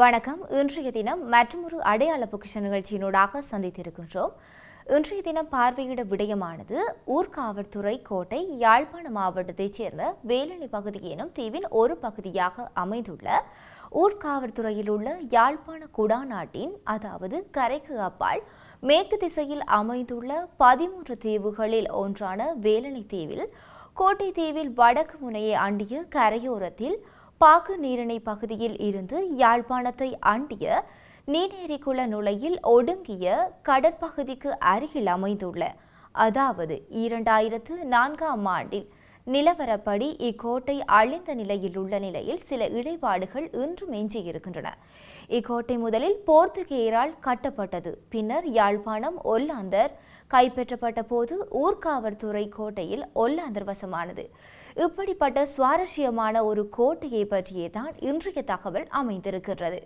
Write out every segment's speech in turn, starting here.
வணக்கம். இன்றைய தினம் மற்றொரு அடையாள பொக்கிஷ நிகழ்ச்சியினூடாக சந்தித்திருக்கின்றோம். இன்றைய தினம் பார்வையிட விடயமானது ஊர்காவல்துறை கோட்டை யாழ்ப்பாண மாவட்டத்தைச் சேர்ந்த வேலணி பகுதி எனும் தீவின் ஒரு பகுதியாக அமைந்துள்ள ஊர்காவல்துறையில் உள்ள யாழ்ப்பாண குடாநாட்டின் அதாவது கரைக்கு அப்பால் மேற்கு திசையில் அமைந்துள்ள பதிமூன்று தீவுகளில் ஒன்றான வேலணி தீவில் கோட்டை தீவில் வடக்கு முனையை அண்டிய கரையோரத்தில் பாக்கு நீரிணை பகுதியில் இருந்து யாழ்ப்பாணத்தை அண்டிய நீநேரிக்குள நுழையில் ஒடுங்கிய கடற்பகுதிக்கு அருகில் அமைந்துள்ள அதாவது இரண்டாயிரத்து நான்காம் ஆண்டில் நிலவரப்படி இக்கோட்டை அழிந்த நிலையில் உள்ள நிலையில் சில இடைபாடுகள் இன்றும் எஞ்சியிருக்கின்றன. இக்கோட்டை முதலில் போர்த்துகேயரால் கட்டப்பட்டது. பின்னர் யாழ்ப்பாணம் ஒல்லாந்தர் கைப்பற்றப்பட்ட போது ஊர்காவல்துறை கோட்டையில் ஒல்லாந்தர் வசமானது. இப்படிப்பட்ட சுவாரஸ்யமான ஒரு கோட்டையை பற்றியே தான் இன்றைய தகவல் அமைந்திருக்கிறது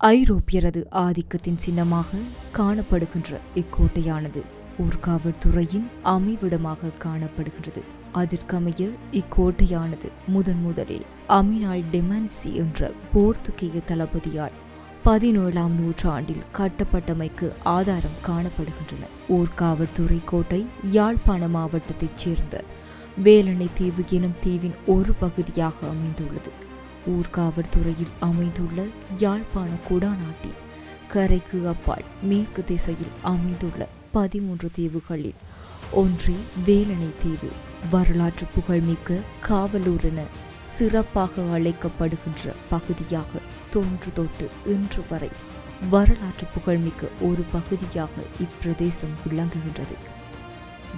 ஐரோப்பியரது ஆதிக்கத்தின் சின்னமாக காணப்படுகின்ற இக்கோட்டையானது ஊர்காவல்துறையின் அமைவிடமாக காணப்படுகிறது அதற்கமைய இக்கோட்டையானது முதன் முதலில் அமினால் டெமன்சி என்ற போர்த்துகேய தளபதியால் பதினேழாம் நூற்றாண்டில் கட்டப்பட்டமைக்கு ஆதாரம் காணப்படுகின்றன. ஊர்காவற்துறை கோட்டை யாழ்ப்பாண மாவட்டத்தைச் சேர்ந்த வேலணை தீவு எனும் தீவின் ஒரு பகுதியாக அமைந்துள்ளது. ஊர்காவல்துறையில் அமைந்துள்ள யாழ்ப்பாண குடாநாட்டி கரைக்கு அப்பால் மேற்கு திசையில் அமைந்துள்ள பதிமூன்று தீவுகளில் ஒன்றே வேலணை தீவு. வரலாற்று புகழ்மிக்க காவலூர் என சிறப்பாக அழைக்கப்படுகின்ற பகுதியாக தொன்று தொட்டு இன்று வரை வரலாற்று புகழ்மிக்க ஒரு பகுதியாக இப்பிரதேசம் விளங்குகின்றது.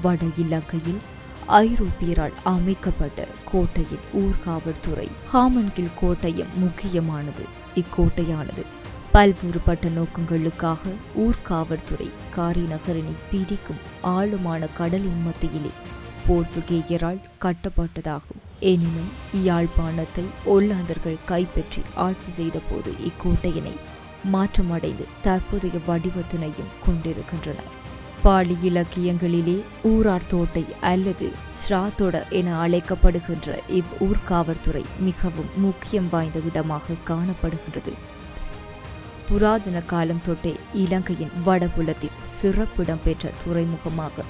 வட இலங்கையில் ஐரோப்பியரால் அமைக்கப்பட்ட கோட்டையின் ஊர்காவல்துறை ஹாமன்கில் கோட்டையும் முக்கியமானது. இக்கோட்டையானது பல்வேறுபட்ட நோக்கங்களுக்காக ஊர்காவல்துறை காரி நகரினை பிடிக்கும் ஆழமான கடலின் மத்தியிலே போர்த்துகேயரால் கட்டப்பட்டதாகும். எனினும் யாழ்ப்பாணத்தை ஒல்லாந்தர்கள் கைப்பற்றி ஆட்சி செய்தபோது இக்கோட்டையினை மாற்றமடைந்து தற்போதைய வடிவத்தினையும் கொண்டிருக்கின்றன பாலி இலக்கியங்களிலே ஊரார் தோட்டை அல்லது ஸ்ராத்தொட என அழைக்கப்படுகின்ற இவ் ஊர்காவற்துறை மிகவும் முக்கியம் வாய்ந்த இடமாக காணப்படுகின்றது. புராதன காலம் தொட்டே இலங்கையின் வடபுலத்தில் சிறப்பிடம் பெற்ற துறைமுகமாக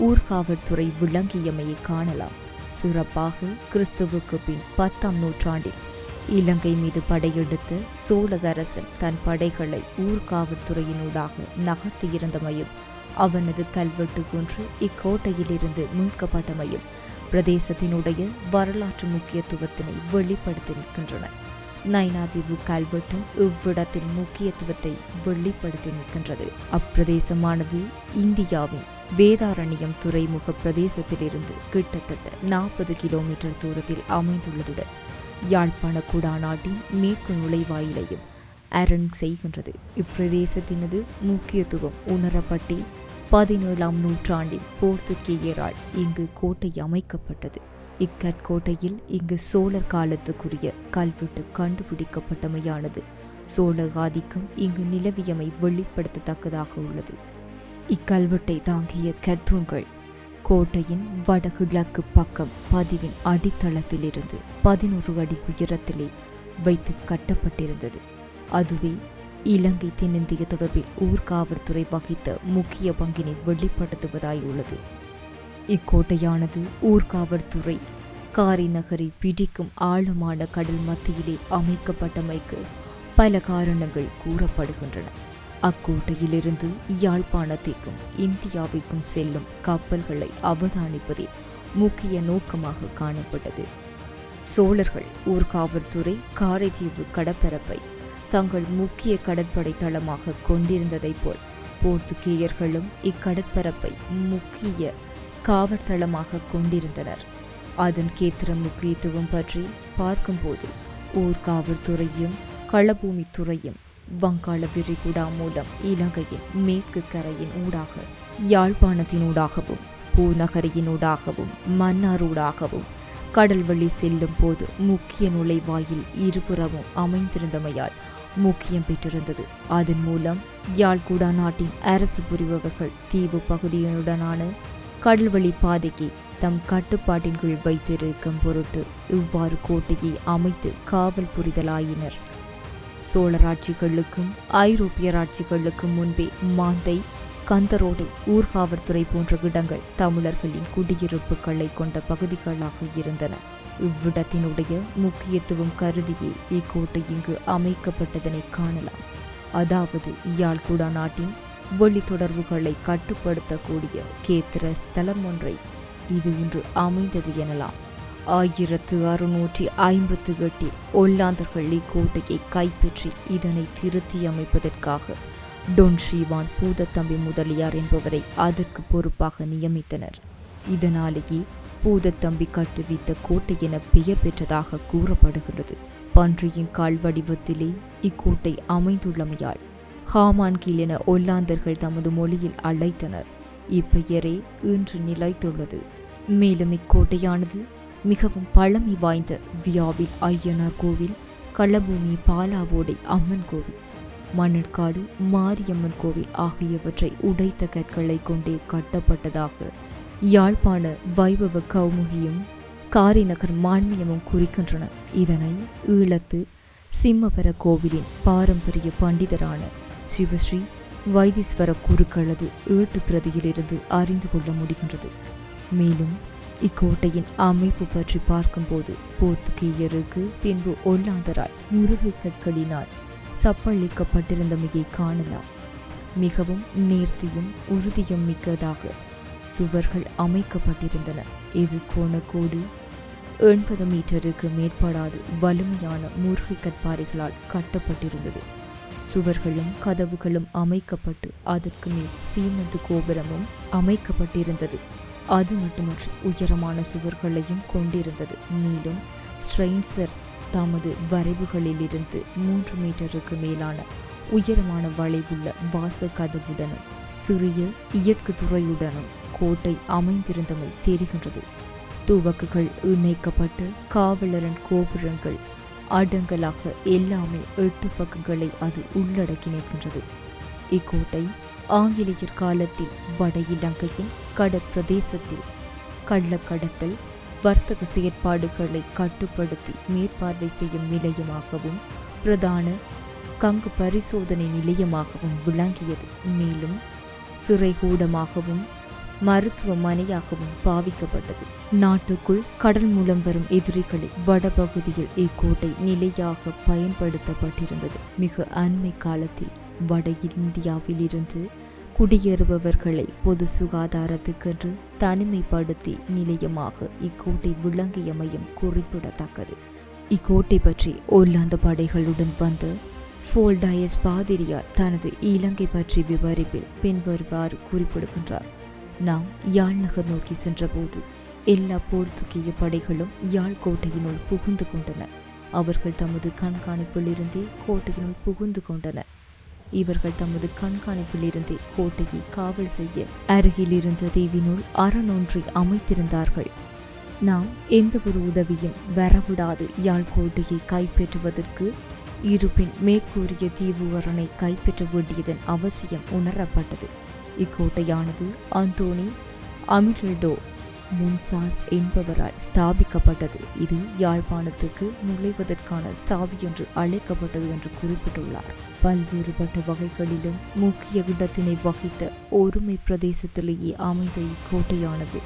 ஊர்காவல்துறை விளங்கியமையை காணலாம். சிறப்பாக கிறிஸ்துவுக்கு பின் பத்தாம் நூற்றாண்டில். இலங்கை மீது படையெடுத்த சோழக அரசன் தன் படைகளை ஊர்காவல்துறையினூடாக நகர்த்தியிருந்தமையும் அவனது கல்வெட்டு ஒன்று இக்கோட்டையிலிருந்து மீட்கப்பட்டமையும் பிரதேசத்தினுடைய வரலாற்று முக்கியத்துவத்தினை வெளிப்படுத்தி நிற்கின்றன. நைனாதீவு கல்வெட்டும் இவ்விடத்தின் முக்கியத்துவத்தை வெளிப்படுத்தி நிற்கின்றது. அப்பிரதேசமானது இந்தியாவின் வேதாரண்யம் துறைமுக பிரதேசத்திலிருந்து கிட்டத்தட்ட நாற்பது கிலோமீட்டர் தூரத்தில் அமைந்துள்ளதுடன் யாழ்ப்பாண குடாநாட்டின் மேற்கு நுழைவாயிலையும் அரண் செய்கின்றது. இப்பிரதேசத்தினது முக்கியத்துவம் உணரப்பட்டே பதினேழாம் நூற்றாண்டில் போர்த்துக்கேயரால் இங்கு கோட்டை அமைக்கப்பட்டது. இக்கற்கோட்டையில் இங்கு சோழர் காலத்துக்குரிய கல்வெட்டு கண்டுபிடிக்கப்பட்டமையானது. சோழ ஆதிக்கம் இங்கு நிலவியமை வெளிப்படுத்தத்தக்கதாக உள்ளது. இக்கல்வெட்டை தாங்கிய கர்த்தூன்கள் கோட்டையின் வடகிழக்கு பக்கம் பதிவின் அடித்தளத்திலிருந்து பதினோரு அடி உயரத்திலே வைத்து கட்டப்பட்டிருந்தது. அதுவே இலங்கை தென்னிந்திய தொடர்பில் ஊர்காவல்துறை வகித்த முக்கிய பங்கினை வெளிப்படுத்துவதாய் உள்ளது. இக்கோட்டையானது ஊர்காவல்துறை காரி நகரை பிடிக்கும் ஆழமான கடல் மத்தியிலே அமைக்கப்பட்டமைக்கு பல காரணங்கள் கூறப்படுகின்றன. அக்கோட்டையிலிருந்து யாழ்ப்பாணத்திற்கும் இந்தியாவிற்கும் செல்லும் கப்பல்களை அவதானிப்பதே முக்கிய நோக்கமாக காணப்பட்டது. சோழர்கள் ஊர்காவல்துறை காரைதீவு கடற்பரப்பை தங்கள் முக்கிய கடற்படை தளமாக கொண்டிருந்ததைப் போல் போர்த்துகேயர்களும் இக்கடற்பரப்பை முக்கிய காவற்தளமாக கொண்டிருந்தனர். அதன் கேத்திர முக்கியத்துவம் பற்றி பார்க்கும்போது ஊர்காவல்துறையும் களபூமி துறையும் வங்காள விரிகுடா மூலம் இலங்கையின் மேற்கு கரையின் ஊடாக யாழ்ப்பாணத்தினூடாகவும் பூநகரியினூடாகவும் மன்னாரூடாகவும் கடல் வழி செல்லும் போது முக்கிய நுழைவாயில் இருபுறமும் அமைந்திருந்தமையால் முக்கியம் பெற்றிருந்தது. அதன் மூலம் யாழ்குடா நாட்டின் அரசு புரிபவர்கள் தீவு பகுதியினுடனான கடல்வழி பாதைக்கு தம் கட்டுப்பாட்டின் கீழ் வைத்திருக்கும் பொருட்டு இவ்வாறு கோட்டையை அமைத்து காவல் புரிதலாயினர். சோழர் ஆட்சிகளுக்கும் ஐரோப்பியர் ஆட்சிகளுக்கும் முன்பே மாந்தை கந்தரோடை ஊர்காவற்துறை போன்ற இடங்கள் தமிழர்களின் குடியிருப்புகளை கொண்ட பகுதிகளாக இருந்தன. இவ்விடத்தினுடைய முக்கியத்துவம் கருதியே இக்கோட்டை இங்கு அமைக்கப்பட்டதனை காணலாம். அதாவது யாழ்குடா நாட்டின் வெளி தொடர்புகளை கட்டுப்படுத்தக்கூடிய கேத்திர ஸ்தலம் ஒன்றை இது இன்று அமைந்தது எனலாம். ஆயிரத்து அறுநூற்றி ஐம்பத்து எட்டில் ஒல்லாந்தர்கள் இக்கோட்டையை கைப்பற்றி இதனை திருத்தி அமைப்பதற்காக டொன் ஸ்ரீவான் பூதத்தம்பி முதலியார் என்பவரை அதற்கு பொறுப்பாக நியமித்தனர். இதனாலேயே பூதத்தம்பி கட்டுவித்த கோட்டை என பெயர் பெற்றதாக கூறப்படுகிறது. பன்றியின் கால் வடிவத்திலே இக்கோட்டை அமைந்துள்ளமையால் ஹாமான் கீழ் என ஒல்லாந்தர்கள் தமது மொழியில் அழைத்தனர். இப்பெயரே இன்று நிலைத்துள்ளது. மேலும் இக்கோட்டையானது மிகவும் பழமை வாய்ந்த வியாவில் ஐயனார் கோவில் களபூமி பாலாவோடை அம்மன் கோவில் மணற்காடு மாரியம்மன் கோவில் ஆகியவற்றை உடைத்த கற்களை கொண்டே கட்டப்பட்டதாக யாழ்ப்பாண வைபவ கௌமுகியும் காரிநகர் மான்மியமும் குறிக்கின்றன. இதனை ஈழத்து சிம்மபர கோவிலின் பாரம்பரிய பண்டிதரான சிவஸ்ரீ வைத்தீஸ்வர குருக்களது ஏட்டு பிரதியிலிருந்து அறிந்து கொள்ள முடிகின்றது. மேலும் இக்கோட்டையின் அமைப்பு பற்றி பார்க்கும்போது போர்த்துகீயருக்கு பின்பு ஒல்லாந்தரால் முருகை கற்களினால் சப்பளிக்கப்பட்டிருந்தமையை காணலாம். மிகவும் நேர்த்தியும் உறுதியும் மிக்கதாக சுவர்கள் அமைக்கப்பட்டிருந்தன. இது கோணக்கோடு எண்பது மீட்டருக்கு மேற்படாது வலிமையான முருகை கற்பாறைகளால் கட்டப்பட்டிருந்தது. சுவர்களும் கதவுகளும் அமைக்கப்பட்டு அதற்கு மேல் சீமந்து கோபுரமும் அமைக்கப்பட்டிருந்தது. அது மட்டுமன்றி உயரமான சுவர்களையும் கொண்டிருந்தது. மேலும் ஸ்ட்ரெயின்சர் தமது வரைவுகளிலிருந்து மூன்று மீட்டருக்கு மேலான உயரமான வளைவுள்ள வாசக்கதவுடனும் சிறிய இயற்கு துறையுடனும் கோட்டை அமைந்திருந்தமை தெரிகின்றது. துவக்குகள் இணைக்கப்பட்டு காவலரன் கோபுரங்கள் அடங்கலாக எல்லாமே எட்டு பக்கங்களை அது உள்ளடக்கி நிற்கின்றது. இக்கோட்டை ஆங்கிலேயர் காலத்தில் வட இலங்கையின் கடற்பிரதேசத்தில் கள்ளக்கடத்தல் வர்த்தக செயற்பாடுகளை கட்டுப்படுத்தி மேற்பார்வை செய்யும் நிலையமாகவும் பிரதான கங்கு பரிசோதனை நிலையமாகவும் விளங்கியது. மேலும் சிறைகூடமாகவும் மருத்துவமனையாகவும் பாவிக்கப்பட்டது. நாட்டுக்குள் கடல் மூலம் வரும் எதிரிகளை வடபகுதியில் இக்கோட்டை நிலையாக பயன்படுத்தப்பட்டிருந்தது. மிக அண்மை காலத்தில் வட இந்தியாவிலிருந்து குடியேறுபவர்களை பொது சுகாதாரத்துக்கென்று தனிமைப்படுத்தி நிலையமாக இக்கோட்டை விளங்கியமையும் குறிப்பிடத்தக்கது. இக்கோட்டை பற்றி ஒல்லாந்த படைகளுடன் வந்து ஃபோல்டயஸ் பாதிரியார் தனது இலங்கை பற்றி விவரிப்பில் பின்வருவாறு குறிப்பிடுகின்றார். நாம் யாழ் நகர் நோக்கி சென்றபோது எல்லா போர்த்துகீய படைகளும் யாழ் கோட்டையினுள் புகுந்து கொண்டன. அவர்கள் தமது கண்காணிப்பிலிருந்தே கோட்டையினுள் புகுந்து கொண்டனர். இவர்கள் தமது கண்காணிப்பிலிருந்தே கோட்டையை காவல் செய்ய அருகில் இருந்த தீவினுள் அரணொன்றை அமைத்திருந்தார்கள். நாம் எந்த ஒரு உதவியும் வரவிடாது யாழ் கோட்டையை கைப்பற்றுவதற்கு இருப்பின் மேற்கூறிய தீவு அரணை கைப்பற்ற வேண்டியதன் அவசியம் உணரப்பட்டது. இக்கோட்டையானது அந்தோனி அமிர்டோ முன்சாஸ் என்பவரால் ஸ்தாபிக்கப்பட்டது. இது யாழ்ப்பாணத்துக்கு நுழைவதற்கான சாவி என்று அழைக்கப்பட்டது என்று குறிப்பிட்டுள்ளார். பல்வேறுபட்ட வகைகளிலும் முக்கிய இடத்தினை வகித்த ஒருமை பிரதேசத்திலேயே அமைந்த இக்கோட்டையானது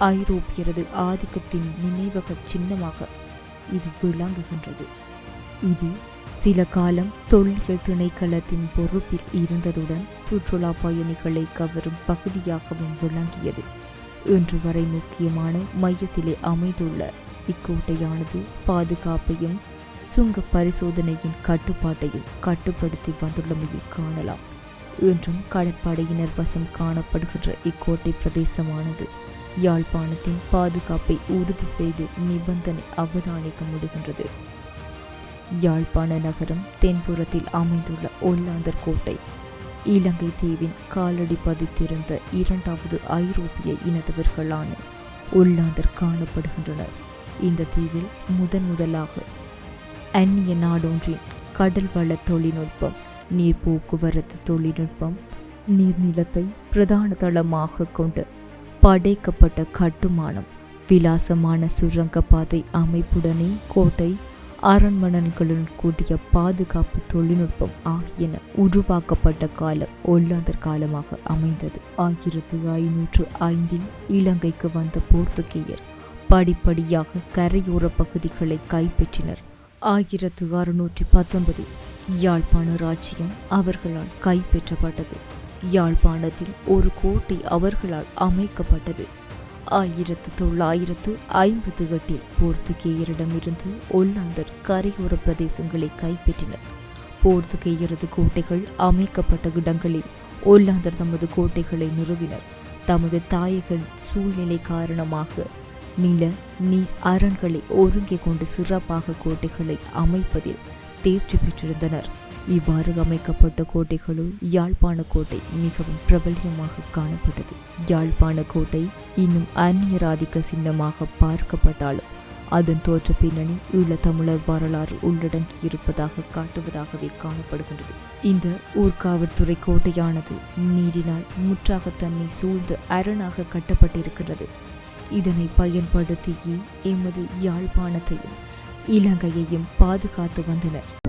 ஐரோப்பியரது ஆதிக்கத்தின் நினைவக சின்னமாக இது விளங்குகின்றது. இது சில காலம் தொல்லியல் திணைக்களத்தின் பொறுப்பில் இருந்ததுடன் சுற்றுலா பயணிகளை கவரும் பகுதியாகவும் விளங்கியது. இன்று வரை முக்கியமான மையத்திலே அமைந்துள்ள இக்கோட்டையானது பாதுகாப்பையும் சுங்க பரிசோதனையின் கட்டுப்பாட்டையும் கட்டுப்படுத்தி வந்துள்ளமையை காணலாம். இன்றும் கடற்படையினர் வசம் காணப்படுகின்ற இக்கோட்டை பிரதேசமானது யாழ்ப்பாணத்தின் பாதுகாப்பை உறுதி செய்து நிபந்தனை அவதானிக்க முடிகின்றது யாழ்ப்பாண நகரம் தென்புறத்தில் அமைந்துள்ள ஒல்லாந்தர் கோட்டை இலங்கை தீவின் காலடி பதித்திருந்த இரண்டாவது ஐரோப்பிய இனத்தவர்களான உள்ளாந்தர் காணப்படுகின்றனர். இந்த தீவில் முதன் முதலாக அந்நிய நாடொன்றின் கடல் வள தொழில்நுட்பம் நீர் போக்குவரத்து தொழில்நுட்பம் நீர்நிலத்தை பிரதான தளமாக கொண்டு படைக்கப்பட்ட கட்டுமானம் விலாசமான சுரங்கப்பாதை அமைப்புடனே கோட்டை அரண்மனைகளுடன் கூடிய பாதுகாப்பு தொழில்நுட்பம் ஆகியன உருவாக்கப்பட்ட காலம் ஒல்லாந்தர் காலமாக அமைந்தது. ஆயிரத்து ஐநூற்று ஐந்தில் இலங்கைக்கு வந்த போர்த்துகேயர் படிப்படியாக கரையோர பகுதிகளை கைப்பற்றினர். ஆயிரத்து அறுநூற்றி பத்தொன்பதில் யாழ்ப்பாண ராஜ்யம் அவர்களால் கைப்பற்றப்பட்டது. யாழ்ப்பாணத்தில் ஒரு கோட்டை அவர்களால் அமைக்கப்பட்டது. ஆயிரத்து தொள்ளாயிரத்து ஐம்பது எட்டில் போர்த்துகேயரிடமிருந்து ஒல்லாந்தர் கரையோர பிரதேசங்களை கைப்பற்றினர். போர்த்துகேயரது கோட்டைகள் அமைக்கப்பட்ட இடங்களில் ஒல்லாந்தர் தமது கோட்டைகளை நிறுவினர். தமது தாயக சூழ்நிலை காரணமாக நில நீர் அரண்களை ஒருங்கே கொண்டு சிறப்பாக கோட்டைகளை அமைப்பதில் தேர்ச்சி பெற்றிருந்தனர். இவ்வாறு அமைக்கப்பட்ட கோட்டைகளுள் யாழ்ப்பாண கோட்டை மிகவும் பிரபல்யமாக காணப்பட்டது. யாழ்ப்பாண கோட்டை இன்னும் அந்நியராதிக்க சின்னமாக பார்க்கப்பட்டாலும் அதன் தோற்ற பின்னணி ஈழத்தமிழர் வரலாறு உள்ளடங்கி இருப்பதாக காட்டுவதாகவே காணப்படுகின்றது. இந்த ஊர்காவல்துறை கோட்டையானது நீரினால் முற்றாக தன்னை சூழ்ந்து அரணாக கட்டப்பட்டிருக்கிறது இதனை பயன்படுத்தியே எமது யாழ்ப்பாணத்தையும் இலங்கையையும் பாதுகாத்து வந்தனர்.